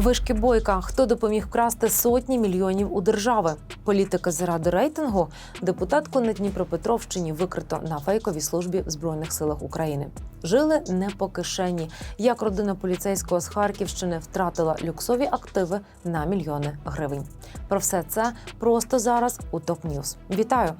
Вишки бойка. Хто допоміг вкрасти сотні мільйонів у держави? Політика заради рейтингу. Депутатку на Дніпропетровщині викрито на фейковій службі в збройних силах України. Жили не по кишені. Як родина поліцейського з Харківщини втратила люксові активи на мільйони гривень. Про все це просто зараз у ТОП Ньюз. Вітаю!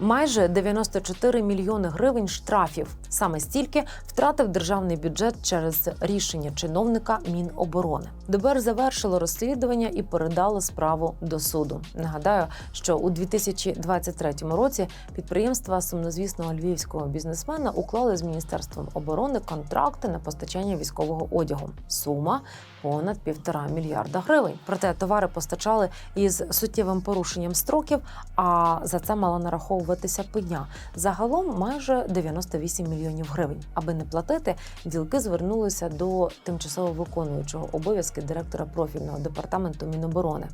Майже 94 мільйони гривень штрафів. Саме стільки втратив державний бюджет через рішення чиновника Міноборони. ДБР завершило розслідування і передало справу до суду. Нагадаю, що у 2023 році підприємства сумнозвісного львівського бізнесмена уклали з міністерством оборони контракти на постачання військового одягу. Сума понад півтора мільярда гривень. Проте товари постачали із суттєвим порушенням строків. А за це мала нараховуватися пеня. Загалом майже 98 мільйонів гривень. Аби не платити, ділки звернулися до тимчасово виконуючого обов'язки директора профільного департаменту Міноборони.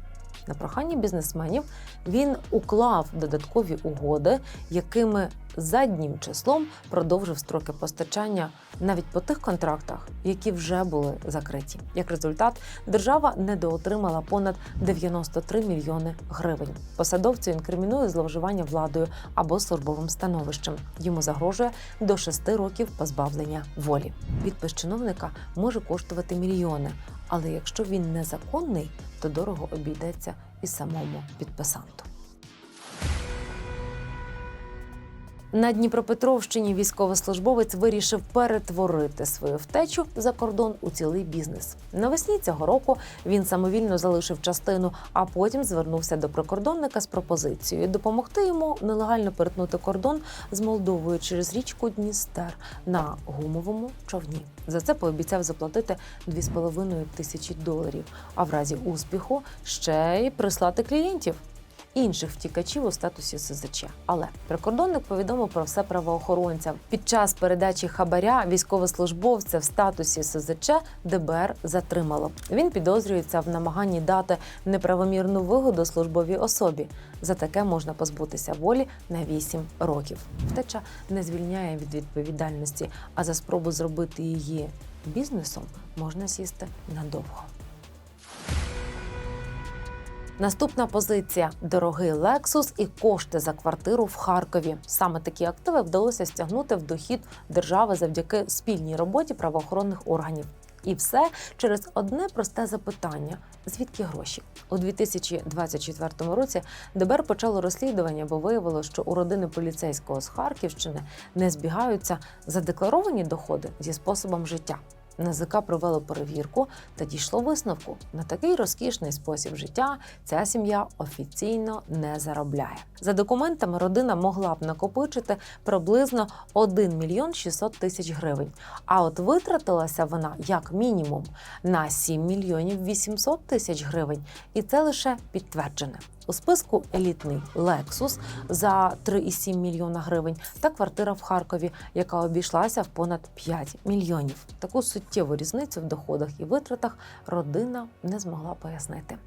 На прохання бізнесменів він уклав додаткові угоди, якими заднім числом продовжив строки постачання навіть по тих контрактах, які вже були закриті. Як результат, держава недоотримала понад 93 мільйони гривень. Посадовцю інкримінує зловживання владою або службовим становищем. Йому загрожує до 6 років позбавлення волі. Підпис чиновника може коштувати мільйони, але якщо він незаконний, то дорого обійдеться і самому підписанту. На Дніпропетровщині військовослужбовець вирішив перетворити свою втечу за кордон у цілий бізнес. Навесні цього року він самовільно залишив частину, а потім звернувся до прикордонника з пропозицією допомогти йому нелегально перетнути кордон з Молдовою через річку Дністер на гумовому човні. За це пообіцяв заплатити 2,5 тисячі доларів, а в разі успіху ще й прислати клієнтів інших втікачів у статусі СЗЧ. Але прикордонник повідомив про все правоохоронцям. Під час передачі хабаря військовослужбовця в статусі СЗЧ ДБР затримало. Він підозрюється в намаганні дати неправомірну вигоду службовій особі. За таке можна позбутися волі на 8 років. Втеча не звільняє від відповідальності, а за спробу зробити її бізнесом можна сісти надовго. Наступна позиція дорогий Lexus і кошти за квартиру в Харкові. Саме такі активи вдалося стягнути в дохід держави завдяки спільній роботі правоохоронних органів. І все через одне просте запитання: звідки гроші? У 2024 році ДБР почало розслідування, бо виявило, що у родини поліцейського з Харківщини не збігаються задекларовані доходи зі способом життя. НАЗК провело перевірку та дійшло висновку. На такий розкішний спосіб життя ця сім'я офіційно не заробляє. За документами родина могла б накопичити приблизно 1 мільйон 600 тисяч гривень. А от витратилася вона як мінімум на 7 мільйонів 800 тисяч гривень, і це лише підтверджене. У списку елітний Lexus за 3,7 мільйона гривень та квартира в Харкові, яка обійшлася в понад 5 мільйонів. Таку суттєву різницю в доходах і витратах родина не змогла пояснити.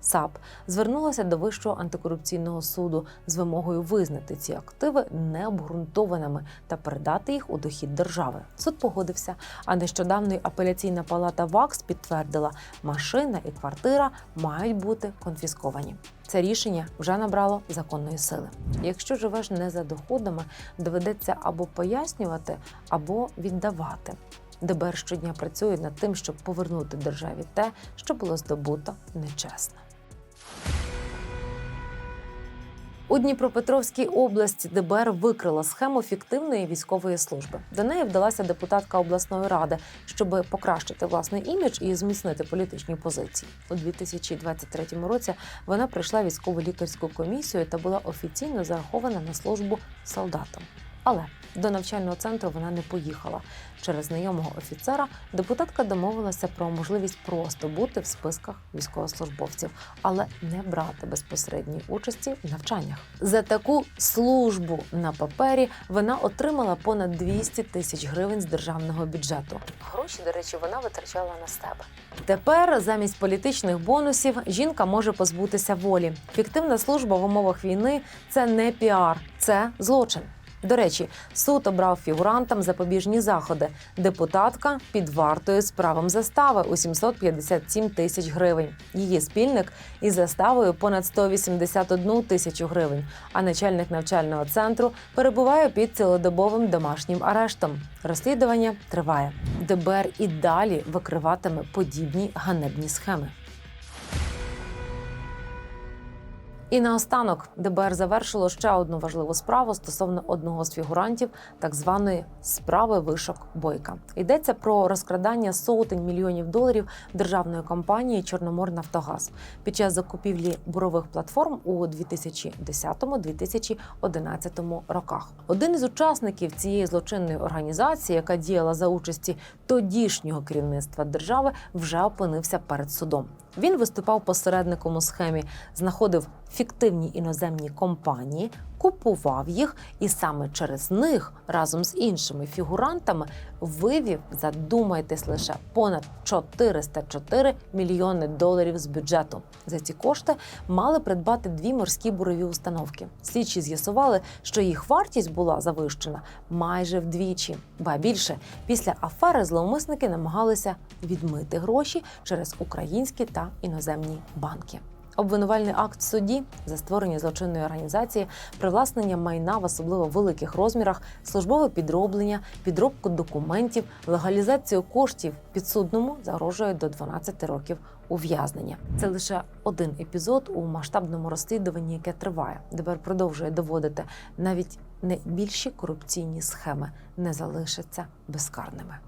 САП звернулася до Вищого антикорупційного суду з вимогою визнати ці активи необґрунтованими та передати їх у дохід держави. Суд погодився. А нещодавно апеляційна палата ВАКС підтвердила, машина і квартира мають бути конфісковані. Це рішення вже набрало законної сили. Якщо живеш не за доходами, доведеться або пояснювати, або віддавати. ДБР щодня працює над тим, щоб повернути державі те, що було здобуто нечесно. У Дніпропетровській області ДБР викрила схему фіктивної військової служби. До неї вдалася депутатка обласної ради, щоб покращити власний імідж і зміцнити політичні позиції. У 2023 році вона пройшла військово-лікарську комісію та була офіційно зарахована на службу солдатам. Але до навчального центру вона не поїхала. Через знайомого офіцера депутатка домовилася про можливість просто бути в списках військовослужбовців, але не брати безпосередньої участі в навчаннях. За таку службу на папері вона отримала понад 200 тисяч гривень з державного бюджету. Гроші, до речі, вона витрачала на себе. Тепер замість політичних бонусів жінка може позбутися волі. Фіктивна служба в умовах війни це не піар, це злочин. До речі, суд обрав фігурантам запобіжні заходи. Депутатка під вартою з правом застави у 757 тисяч гривень. Її спільник із заставою понад 181 тисячу гривень. А начальник навчального центру перебуває під цілодобовим домашнім арештом. Розслідування триває. ДБР і далі викриватиме подібні ганебні схеми. І наостанок ДБР завершило ще одну важливу справу стосовно одного з фігурантів так званої справи вишок Бойка. Йдеться про розкрадання сотень мільйонів доларів державної компанії Чорноморнафтогаз під час закупівлі бурових платформ у 2010-2011 роках. Один із учасників цієї злочинної організації, яка діяла за участі тодішнього керівництва держави, вже опинився перед судом. Він виступав посередником у схемі, знаходив фіктивні іноземні компанії, купував їх і саме через них разом з іншими фігурантами вивів, задумайтесь лише понад 404 мільйони доларів з бюджету. За ці кошти мали придбати дві морські бурові установки. Слідчі з'ясували, що їх вартість була завищена майже вдвічі. Ба більше після афери зловмисники намагалися відмити гроші через українські іноземні банки. Обвинувальний акт в суді за створення злочинної організації, привласнення майна в особливо великих розмірах, службове підроблення, підробку документів, легалізацію коштів підсудному загрожує до 12 років ув'язнення. Це лише один епізод у масштабному розслідуванні, яке триває. ДБР продовжує доводити навіть найбільші корупційні схеми не залишаться безкарними.